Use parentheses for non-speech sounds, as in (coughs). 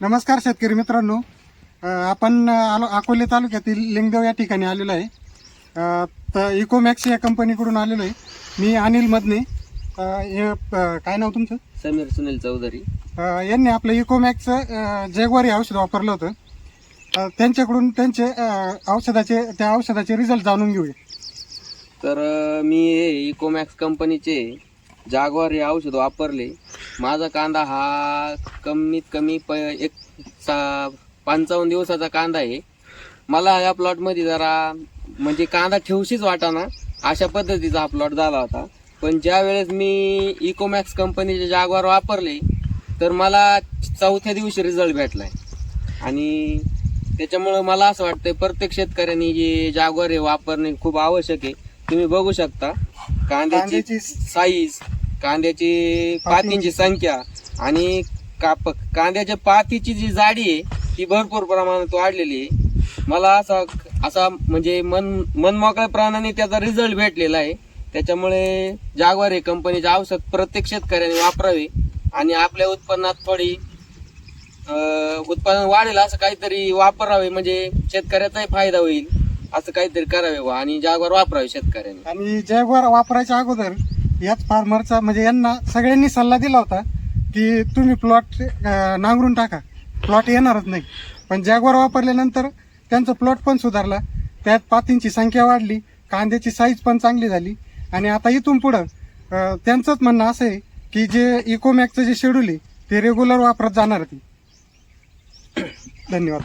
नमस्कार शेतकरी मित्रांनो. आपण आलो अकोले तालुक्यातील लिंगदेव या ठिकाणी आलेलो आहे. तर इकोमॅक्स या कंपनीकडून आलेलो आहे. मी अनिल मदने. हे काय नाव तुमचं? समीर सुनील चौधरी. यांनी आपलं इकोमॅक्सचं जेगवार हे औषध वापरलं होतं त्यांच्याकडून त्यांचे औषधाचे त्या औषधाचे रिझल्ट जाणून घेऊया. तर मी इकोमॅक्स कंपनीचे जागवार हे औषध वापरले. माझा कांदा हा कमीत कमी प एक सा पंचावन्न दिवसाचा कांदा आहे. मला या प्लॉटमध्ये जरा म्हणजे कांदा ठेवशीच वाटाना अशा पद्धतीचा हा प्लॉट झाला होता. पण ज्या वेळेस मी इकोमॅक्स कंपनीचे जागवार वापरले तर मला चौथ्या दिवशी रिझल्ट भेटलाय. आणि त्याच्यामुळं मला असं वाटतंय प्रत्येक शेतकऱ्यांनी जे जागवार हे वापरणे खूप आवश्यक आहे. तुम्ही बघू शकता कांद्याची साईज कांद्याची पातींची संख्या आणि काप कांद्याच्या पातीची जी जाडी आहे ती भरपूर प्रमाणात वाढलेली आहे. मला असा असा म्हणजे मन मनमोकळ्याप्रमाणे त्याचा रिझल्ट भेटलेला आहे. त्याच्यामुळे जागवार हे कंपनीचे औषध प्रत्येक शेतकऱ्याने वापरावे आणि आपल्या उत्पन्नात थोडी उत्पादन वाढेल असं काहीतरी वापरावे म्हणजे शेतकऱ्याचाही फायदा होईल असं काहीतरी करावे बुवा आणि जागवार वापरावे शेतकऱ्यांनी. आणि जॅगवार वापरायच्या अगोदर याच फार्मरचा म्हणजे यांना सगळ्यांनी सल्ला दिला होता की तुम्ही प्लॉट नांगरून टाका. प्लॉट येणारच नाही. पण जॅगवार वापरल्यानंतर त्यांचा प्लॉट पण सुधारला. त्यात पातींची संख्या वाढली कांद्याची साईज पण चांगली झाली आणि आता इथून पुढं त्यांचंच म्हणणं असं आहे की जे इकोमॅकचं जे शेड्यूल आहे ते रेग्युलर वापरत जाणार ती. (coughs) धन्यवाद.